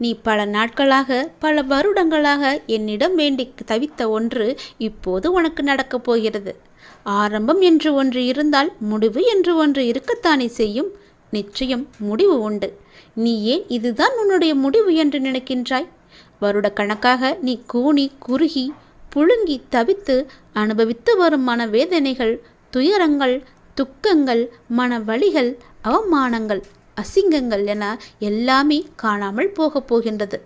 நீ பல நாட்களாக பல வருடங்களாக என்னிடம் வேண்டி தவித்த ஒன்று இப்போது உனக்கு நடக்கப் போகிறது. ஆரம்பம் என்று ஒன்று இருந்தால் முடிவு என்று ஒன்று இருக்கத்தானே செய்யும். நிச்சயம் முடிவு உண்டு. நீ ஏன் இதுதான் உன்னுடைய முடிவு என்று நினைக்கின்றாய்? வருட கணக்காக நீ கூனி குறுகி புழுங்கி தவித்து அனுபவித்து வரும் மனவேதனைகள் துயரங்கள் துக்கங்கள் மனவழிகள் அவமானங்கள் அசிங்கங்கள் என எல்லாமே காணாமல் போகப் போகின்றது.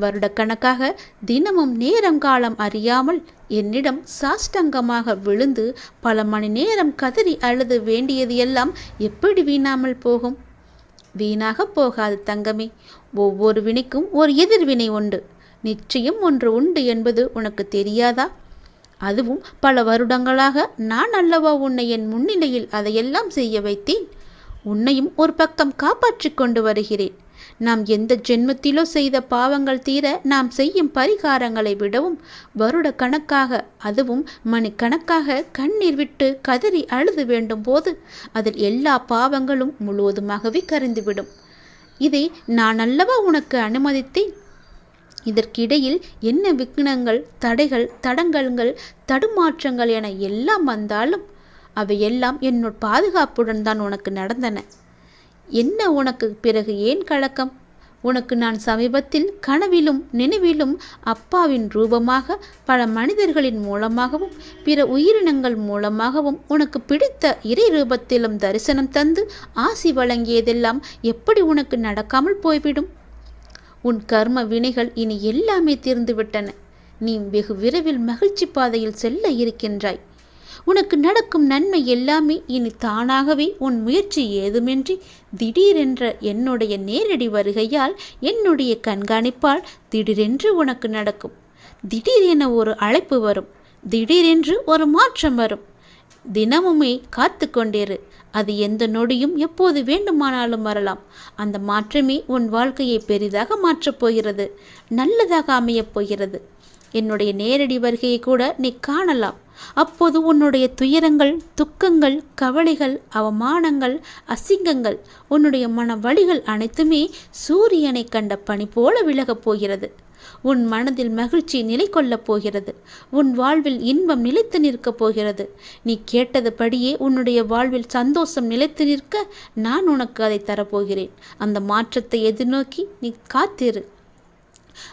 வருடக்கணக்காக தினமும் நேரம் காலம் அறியாமல் என்னிடம் சாஷ்டங்கமாக விழுந்து பல மணி நேரம் கதறி அழுது வேண்டியது எல்லாம் எப்படி வீணாமல் போகும்? வீணாக போகாது தங்கமே. ஒவ்வொரு வினைக்கும் ஒரு எதிர்வினை உண்டு. நிச்சயம் ஒன்று உண்டு என்பது உனக்கு தெரியாதா? அதுவும் பல வருடங்களாக நான் அல்லவா உன்னை என் முன்னிலையில் அதையெல்லாம் செய்ய வைத்தேன்? உன்னையும் ஒரு பக்கம் காப்பாற்றிக் கொண்டு வருகிறேன். நாம் எந்த ஜென்மத்திலோ செய்த பாவங்கள் தீர நாம் செய்யும் பரிகாரங்களை விடவும் வருட கணக்காக அதுவும் மணிக்கணக்காக கண்ணீர் விட்டு கதறி அழுது வேண்டும் போது அதில் எல்லா பாவங்களும் முழுவதுமாகவே கரைந்துவிடும். இதை நான் அல்லவா உனக்கு அனுமதித்தேன்? இதற்கிடையில் என்ன விக்னங்கள் தடைகள் தடங்கல்கள் தடுமாற்றங்கள் என எல்லாம் வந்தாலும் அவையெல்லாம் என்னோட பாதுகாப்புடன் தான் உனக்கு நடந்தன. என்ன உனக்கு பிறகு ஏன் கலக்கம்? உனக்கு நான் சமீபத்தில் கனவிலும் நினைவிலும் அப்பாவின் ரூபமாக பல மனிதர்களின் மூலமாகவும் பிற உயிரினங்கள் மூலமாகவும் உனக்கு பிடித்த இறை ரூபத்திலும் தரிசனம் தந்து ஆசி வழங்கியதெல்லாம் எப்படி உனக்கு நடக்காமல் போய்விடும்? உன் கர்ம வினைகள் இனி எல்லாமே தீர்ந்துவிட்டன. நீ வெகு விரைவில் மகிழ்ச்சி பாதையில் செல்ல இருக்கின்றாய். உனக்கு நடக்கும் நன்மை எல்லாமே இனி தானாகவே உன் முயற்சி ஏதுமின்றி திடீரென்ற என்னுடைய நேரடி வருகையால் என்னுடைய கண்காணிப்பால் திடீரென்று உனக்கு நடக்கும். திடீரென ஒரு அழைப்பு வரும். திடீரென்று ஒரு மாற்றம் வரும். தினமுமே காத்து கொண்டிரு. அது எந்த நொடியும் எப்போது வேண்டுமானாலும் வரலாம். அந்த மாற்றமே உன் வாழ்க்கையை பெரிதாக மாற்றப் போகிறது. நல்லதாக அமையப் போகிறது. என்னுடைய நேரடி வருகையை கூட நீ காணலாம். அப்போது உன்னுடைய துயரங்கள் துக்கங்கள் கவலைகள் அவமானங்கள் அசிங்கங்கள் உன்னுடைய மன வழிகள் அனைத்துமே சூரியனை கண்ட பனி போல விலகப் போகிறது. உன் மனதில் மகிழ்ச்சி நிலை கொள்ளப் போகிறது. உன் வாழ்வில் இன்பம் நிலைத்து நிற்கப் போகிறது. நீ கேட்டதுபடியே உன்னுடைய வாழ்வில் சந்தோஷம் நிலைத்து நிற்க நான் உனக்கு அதை தரப்போகிறேன். அந்த மாற்றத்தை எதிர்நோக்கி நீ காத்திரு.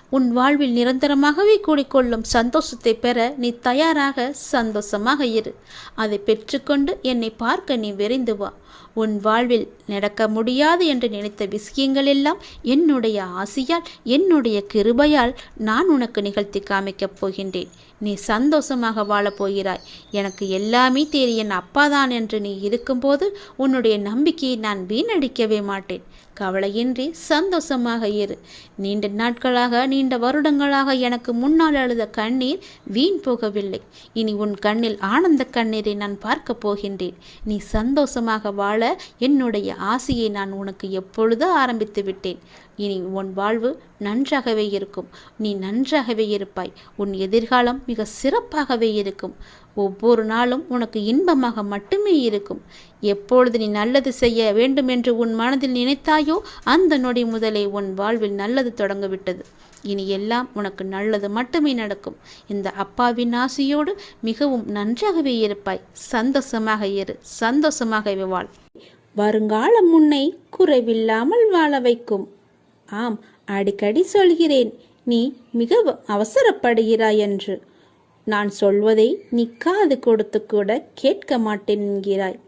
உன் வாழ்வில் நிரந்தரமாகவே கூடிக்கொள்ளும் சந்தோஷத்தை பெற நீ தயாராக சந்தோஷமாக இரு. அதை பெற்றுக்கொண்டு என்னை பார்க்க நீ விரைந்து வா. உன் வாழ்வில் நடக்க முடியாது என்று நினைத்த விஷயங்கள் எல்லாம் என்னுடைய ஆசையால் என்னுடைய கிருபையால் நான் உனக்கு நிகழ்த்தி காமிக்கப் போகின்றேன். நீ சந்தோஷமாக வாழப் போகிறாய். எனக்கு எல்லாமே தெரியும் அப்பாதான் என்று நீ இருக்கும்போது உன்னுடைய நம்பிக்கையை நான் வீணடிக்கவே மாட்டேன். கவலையின்றி சந்தோஷமாக இரு. நீண்ட நாட்களாக நீண்ட வருடங்களாக எனக்கு முன்னால் அழுத கண்ணீர் வீண் போகவில்லை. இனி உன் கண்ணில் ஆனந்த கண்ணீரை நான் பார்க்க போகின்றேன். நீ சந்தோஷமாக வாழ என்னுடைய ஆசையை நான் உனக்கு எப்பொழுதோ ஆரம்பித்து விட்டேன்? இனி உன் வாழ்வு நன்றாகவே இருக்கும். நீ நன்றாகவே இருப்பாய். உன் எதிர்காலம் மிக சிறப்பாகவே இருக்கும். ஒவ்வொரு நாளும் உனக்கு இன்பமாக மட்டுமே இருக்கும். எப்பொழுது நீ நல்லது செய்ய வேண்டும் என்று உன் மனதில் நினைத்தாயோ அந்த நொடி முதலே உன் வாழ்வில் நல்லது தொடங்கிவிட்டது. இனி எல்லாம் உனக்கு நல்லது மட்டுமே நடக்கும். இந்த அப்பாவின் ஆசையோடு மிகவும் நன்றாகவே இருப்பாய். சந்தோஷமாக இரு. சந்தோஷமாகவே வாழ். வருங்காலம் உன்னை குறைவில்லாமல் வாழ வைக்கும். ஆம் அடிக்கடி சொல்கிறேன் நீ மிக அவசரப்படுகிறாய் என்று. நான் சொல்வதை நீ காது கொடுத்து கூட கேட்க மாட்டேன் என்கிறாய்.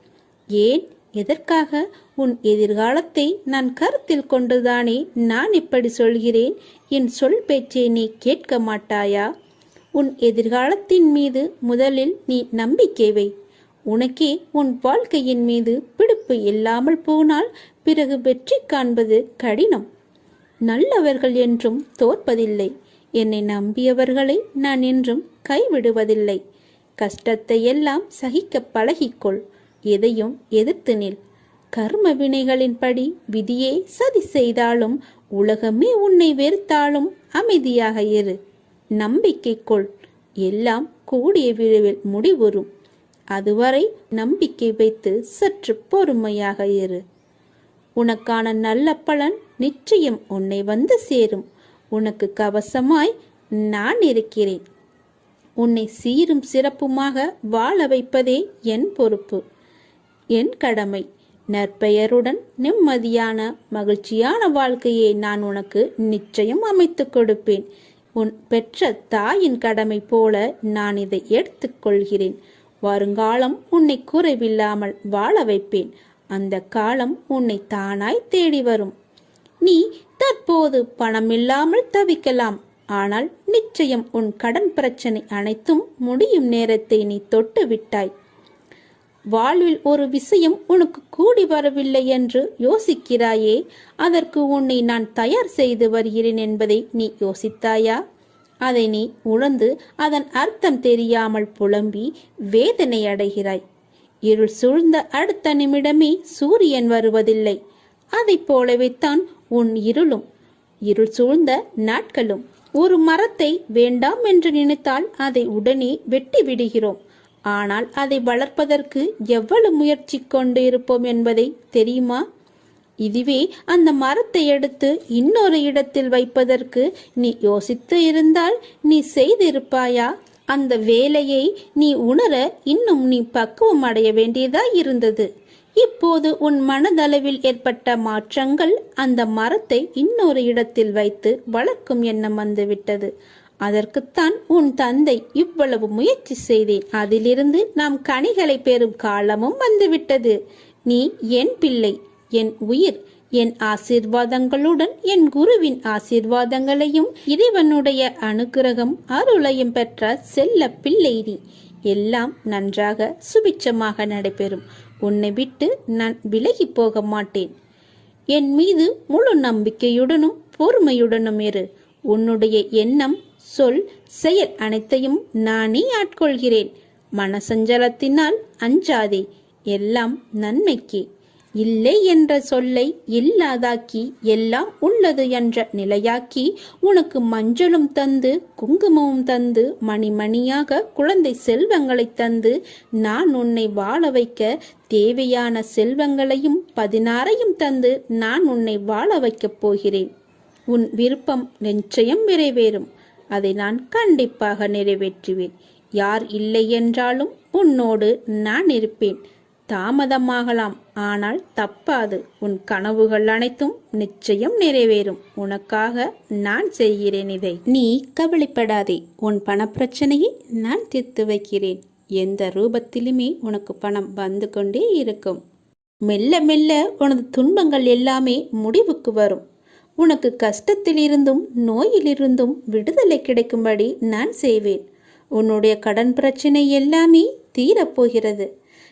ஏன்? எதற்காக? உன் எதிர்காலத்தை நான் கருத்தில் கொண்டுதானே நான் இப்படி சொல்கிறேன்? என் சொல் பேச்சை நீ கேட்க மாட்டாயா? உன் எதிர்காலத்தின் மீது முதலில் நீ நம்பிக்கை வை. உனக்கே உன் வாழ்க்கையின் மீது பிடிப்பு இல்லாமல் போனால் பிறகு வெற்றி காண்பது கடினம். நல்லவர்கள் என்றும் தோற்பதில்லை. என்னை நம்பியவர்களை நான் என்றும் கைவிடுவதில்லை. கஷ்டத்தை எல்லாம் சகிக்க பழகிக்கொள். எதையும் எதிர்த்து நில். கர்ம வினைகளின்படி விதியே சதி செய்தாலும் உலகமே உன்னை வெறுத்தாலும் அமைதியாக இரு. நம்பிக்கை கொள். எல்லாம் கூடிய விரைவில் முடிவுறும். அதுவரை நம்பிக்கை வைத்து சற்று பொறுமையாக இரு. உனக்கான நல்ல பலன் நிச்சயம் உன்னை வந்து சேரும். உனக்கு கவசமாய் நான் இருக்கிறேன். உன்னை சீரும் சிறப்புமாக வாழ வைப்பதே என் பொறுப்பு. என் கடமை. நற்பெயருடன் நிம்மதியான மகிழ்ச்சியான வாழ்க்கையை நான் உனக்கு நிச்சயம் அமைத்துக் கொடுப்பேன். உன் பெற்ற தாயின் கடமை போல நான் இதை எடுத்துக்கொள்கிறேன் வருங்காலம் உன்னை குறைவில்லாமல் வாழ வைப்பேன். அந்த காலம் உன்னை தானாய் தேடி வரும். நீ தற்போது பணமில்லாமல் தவிக்கலாம். ஆனால் நிச்சயம் உன் கடன் பிரச்சனை அனைத்தும் முடியும் நேரத்தை நீ தொட்டு விட்டாய். வாழ்வில் ஒரு விஷயம் உனக்கு கூடி வரவில்லை என்று யோசிக்கிறாயே அதற்கு உன்னை நான் தயார் செய்து வருகிறேன் என்பதை நீ யோசித்தாயா? அதை நீ உணர்ந்து அதன் அர்த்தம் தெரியாமல் புலம்பி வேதனை அடைகிறாய். இருள் சூழ்ந்த அடுத்த நிமிடமே சூரியன் வருவதில்லை. அதைப் போலவே தான் உன் இருளும். இருள் சூழ்ந்த நாட்களும். ஒரு மரத்தை வேண்டாம் என்று நினைத்தால் அதை உடனே வெட்டி விடுகிறோம். ஆனால் அதை வளர்ப்பதற்கு எவ்வளவு முயற்சி கொண்டு இருப்போம் என்பதை தெரியுமா? இதுவே அந்த மரத்தை எடுத்து இன்னொரு இடத்தில் வைப்பதற்கு நீ யோசித்து இருந்தால் நீ செய்திருப்பாயா? அந்த வேலையை நீ உணர இன்னும் நீ பக்குவம் அடைய வேண்டியதா இருந்தது. இப்போது உன் மனதளவில் ஏற்பட்ட மாற்றங்கள் அந்த மரத்தை இன்னொரு இடத்தில் வைத்து வளர்க்கும் எண்ணம் வந்துவிட்டது. அதற்குத்தான் உன் தந்தை இவ்வளவு முயற்சி செய்தேன். அதிலிருந்து நாம் கனிகளை பெறும் காலமும் வந்துவிட்டது. நீ என் பிள்ளை என் உயிர் என் ஆசீர்வாதங்களுடன் என் குருவின் ஆசீர்வாதங்களையும் இறைவனுடைய அனுகிரகம் அருளையும் பெற்ற செல்ல பிள்ளைரி எல்லாம் நன்றாக சுபிச்சமாக நடைபெறும். உன்னை விட்டு நான் விலகி போக மாட்டேன். என் மீது முழு நம்பிக்கையுடனும் பொறுமையுடனும் இரு. உன்னுடைய எண்ணம் சொல் செயல் அனைத்தையும் நானே ஆட்கொள்கிறேன். மனசஞ்சலத்தினால் அஞ்சாதே. எல்லாம் நன்மைக்கே. இல்லை என்ற சொல்லை இல்லாதாக்கி எல்லாம் உள்ளது என்ற நிலையாக்கி உனக்கு மஞ்சளும் தந்து குங்குமமும் தந்து மணிமணியாக குழந்தை செல்வங்களை தந்து நான் உன்னை வாழ வைக்க தேவையான செல்வங்களையும் பதினாறையும் தந்து நான் உன்னை வாழ வைக்கப் போகிறேன். உன் விருப்பம் நிச்சயம் நிறைவேறும். அதை நான் கண்டிப்பாக நிறைவேற்றுவேன். யார் இல்லை என்றாலும் உன்னோடு நான் இருப்பேன். தாமதமாகலாம். ஆனால் தப்பாது. உன் கனவுகள் அனைத்தும் நிச்சயம் நிறைவேறும். உனக்காக நான் செய்கிறேன் இதை. நீ கவலைப்படாதே. உன் பணப்பிரச்சனையை நான் தீர்த்து வைக்கிறேன். எந்த ரூபத்திலுமே உனக்கு பணம் வந்து கொண்டே இருக்கும். மெல்ல மெல்ல உனது துன்பங்கள் எல்லாமே முடிவுக்கு வரும். உனக்கு கஷ்டத்திலிருந்தும் நோயிலிருந்தும் விடுதலை கிடைக்கும்படி நான் செய்வேன். உன்னுடைய கடன் பிரச்சனை எல்லாமே தீரப்போகிறது.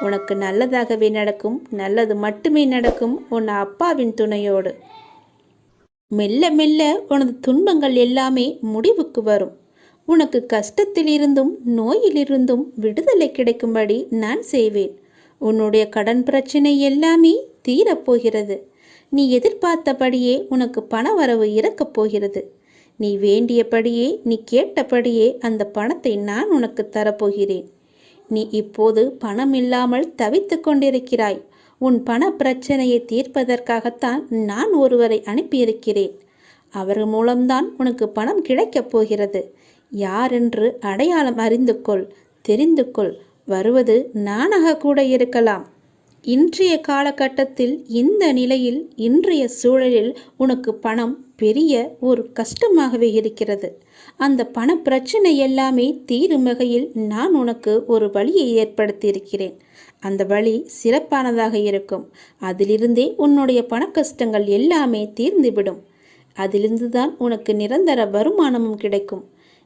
உனக்கு நல்லதாகவே நடக்கும் நல்லது மட்டுமே நடக்கும் உன் அப்பாவின் துணையோடு. மெல்ல மெல்ல உனது துன்பங்கள் எல்லாமே முடிவுக்கு வரும். உனக்கு கஷ்டத்திலிருந்தும் நோயிலிருந்தும் விடுதலை கிடைக்கும்படி நான் செய்வேன். உன்னுடைய கடன் பிரச்சனை எல்லாமே தீரப்போகிறது நீ எதிர்பார்த்தபடியே உனக்கு பண வரவு இறக்கப் போகிறது. நீ வேண்டியபடியே நீ கேட்டபடியே அந்த பணத்தை நான் உனக்கு தரப்போகிறேன். நீ இப்போது பணம் இல்லாமல் தவித்து கொண்டிருக்கிறாய். உன் பண பிரச்சனையை தீர்ப்பதற்காகத்தான் நான் ஒருவரை அனுப்பியிருக்கிறேன். அவர் மூலம்தான் உனக்கு பணம் கிடைக்கப் போகிறது. யாரென்று அடையாளம் அறிந்து கொள் தெரிந்து கொள் வருவது நானாக கூட இருக்கலாம். இன்றைய காலகட்டத்தில் இந்த நிலையில் இன்றைய சூழலில் உனக்கு பணம் பெரிய ஒரு கஷ்டமாகவே இருக்கிறது. அந்த பண பிரச்சனை எல்லாமே தீரும் வகையில் நான் உனக்கு ஒரு வழியை ஏற்படுத்தியிருக்கிறேன். அந்த வழி சிறப்பானதாக இருக்கும். அதிலிருந்தே உன்னுடைய பண கஷ்டங்கள் எல்லாமே தீர்ந்துவிடும். அதிலிருந்து தான் உனக்கு நிரந்தர வருமானமும் கிடைக்கும்.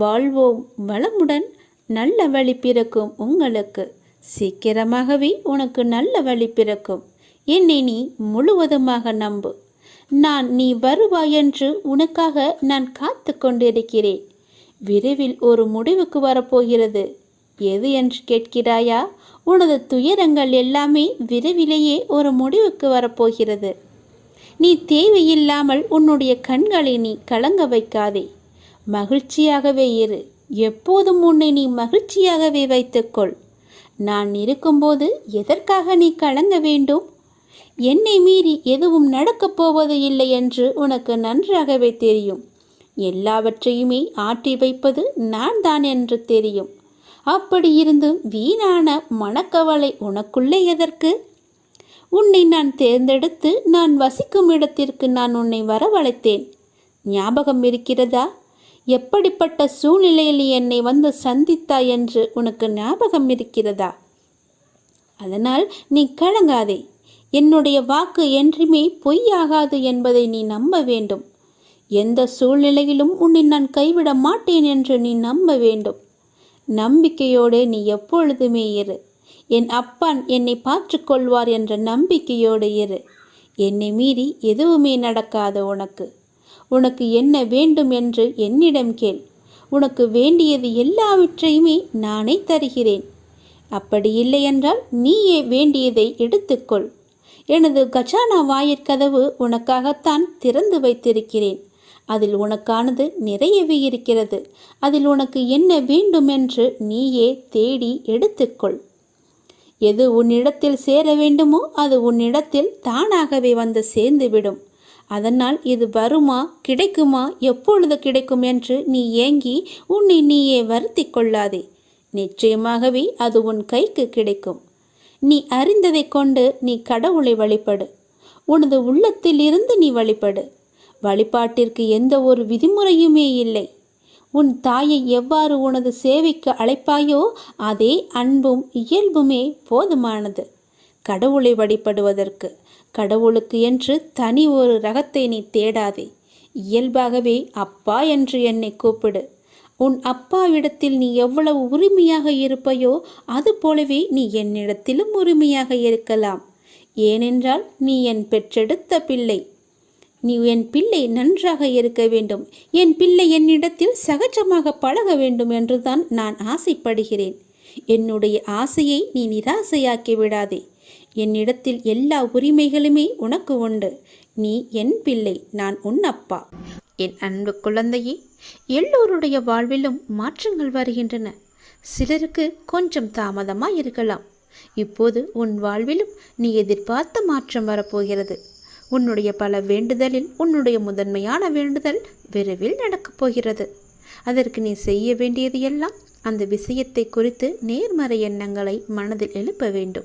வாழ்வோம். வளமுடன் நல்ல வழி பிறக்கும் உங்களுக்கு. சீக்கிரமாகவே உனக்கு நல்ல வழி பிறக்கும். என்னை நீ முழுவதுமாக நம்பு. நான் நீ வருவாய் என்று உனக்காக நான் காத்து கொண்டிருக்கிறேன். விரைவில் ஒரு முடிவுக்கு வரப்போகிறது. எது என்று கேட்கிறாயா? உனது துயரங்கள் எல்லாமே விரைவிலேயே ஒரு முடிவுக்கு வரப்போகிறது. நீ தேவையில்லாமல் உன்னுடைய கண்களை நீ கலங்க வைக்காதே. மகிழ்ச்சியாகவே இரு. எப்போதும் உன்னை நீ மகிழ்ச்சியாகவே வைத்துக்கொள். நான் இருக்கும்போது எதற்காக நீ கலங்க வேண்டும்? என்னை மீறி எதுவும் நடக்கப் போவது இல்லை என்று உனக்கு நன்றாகவே தெரியும். எல்லாவற்றையுமே ஆற்றி வைப்பது நான் தான் என்று தெரியும். அப்படி இருந்தும் வீணான மனக்கவலை உனக்குள்ளே எதற்கு? உன்னை நான் தேர்ந்தெடுத்து நான் வசிக்கும் இடத்திற்கு நான் உன்னை வரவழைத்தேன். ஞாபகம் இருக்கிறதா? எப்படிப்பட்ட சூழ்நிலையில் என்னை வந்து சந்தித்தாய் என்று உனக்கு ஞாபகம் இருக்கிறதா? அதனால் நீ கலங்காதே. என்னுடைய வாக்கு என்றுமே பொய்யாகாது என்பதை நீ நம்ப வேண்டும். எந்த சூழ்நிலையிலும் உன்னை நான் கைவிட மாட்டேன் என்று நீ நம்ப வேண்டும். நம்பிக்கையோடு நீ எப்பொழுதுமே இரு. என் அப்பான் என்னை பார்த்துக்கொள்வார் என்ற நம்பிக்கையோடு இரு. என்னை மீறி எதுவுமே நடக்காது உனக்கு. உனக்கு என்ன வேண்டும் என்று என்னிடம் கேள். உனக்கு வேண்டியது எல்லாவற்றையுமே நானே தருகிறேன். அப்படி இல்லை என்றால் நீயே வேண்டியதை எடுத்துக்கொள். எனது கஜானா வாயிற்கதவு உனக்காகத்தான் திறந்து வைத்திருக்கிறேன். அதில் உனக்கானது நிறையவே இருக்கிறது. அதில் உனக்கு என்ன வேண்டும் என்று நீயே தேடி எடுத்துக்கொள். எது உன்னிடத்தில் சேர வேண்டுமோ அது உன்னிடத்தில் தானாகவே வந்து சேர்ந்துவிடும். அதனால் இது வருமா கிடைக்குமா எப்பொழுது கிடைக்கும் என்று நீ ஏங்கி உன்னை நீயே வருத்தி கொள்ளாதே. நிச்சயமாகவே அது உன் கைக்கு கிடைக்கும். நீ அறிந்ததை கொண்டு நீ கடவுளை வழிபடு. உனது உள்ளத்தில் இருந்து நீ வழிபடு. வழிபாட்டிற்கு எந்த ஒரு விதிமுறையுமே இல்லை. உன் தாயை எவ்வாறு உனது சேவைக்கு அழைப்பாயோ அதே அன்பும் இயல்புமே போதுமானது. கடவுளை வழிபடுவதற்கு கடவுளுக்கு என்று தனி ஒரு ரகத்தை நீ தேடாதே. இயல்பாகவே அப்பா என்று என்னை கூப்பிடு. உன் அப்பாவிடத்தில் நீ எவ்வளவு உரிமையாக இருப்பையோ அது போலவே நீ என்னிடத்திலும் உரிமையாக இருக்கலாம். ஏனென்றால் நீ என் பெற்றெடுத்த பிள்ளை. நீ என் பிள்ளை நன்றாக இருக்க வேண்டும். என் பிள்ளை என்னிடத்தில் சகஜமாக பழக வேண்டும் என்றுதான் நான் ஆசைப்படுகிறேன். என்னுடைய ஆசையை நீ நிராசையாக்கி விடாதே. என்னிடத்தில் எல்லா உரிமைகளுமே உனக்கு உண்டு. நீ என் பிள்ளை நான் உன் அப்பா. என் அன்பு குழந்தையே எல்லோருடைய வாழ்விலும் மாற்றங்கள் வருகின்றன. சிலருக்கு கொஞ்சம் தாமதமாக இருக்கலாம் இப்போது உன் வாழ்விலும் நீ எதிர்பார்த்த மாற்றம் வரப்போகிறது. உன்னுடைய பல வேண்டுதலில் உன்னுடைய முதன்மையான வேண்டுதல் விரைவில் நடக்கப் போகிறது. அதற்கு நீ செய்ய வேண்டியது எல்லாம் அந்த விஷயத்தை குறித்து நேர்மறை எண்ணங்களை மனதில் எழுப்ப வேண்டும்.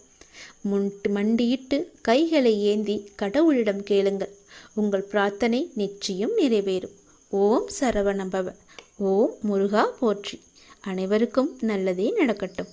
முன் மண்டியிட்டு கைகளை ஏந்தி கடவுளிடம் கேளுங்கள். உங்கள் பிரார்த்தனை நிச்சயம் நிறைவேறும். ஓம் சரவணபவ ஓம் முருகா போற்றி. அனைவருக்கும் நல்லதே நடக்கட்டும்.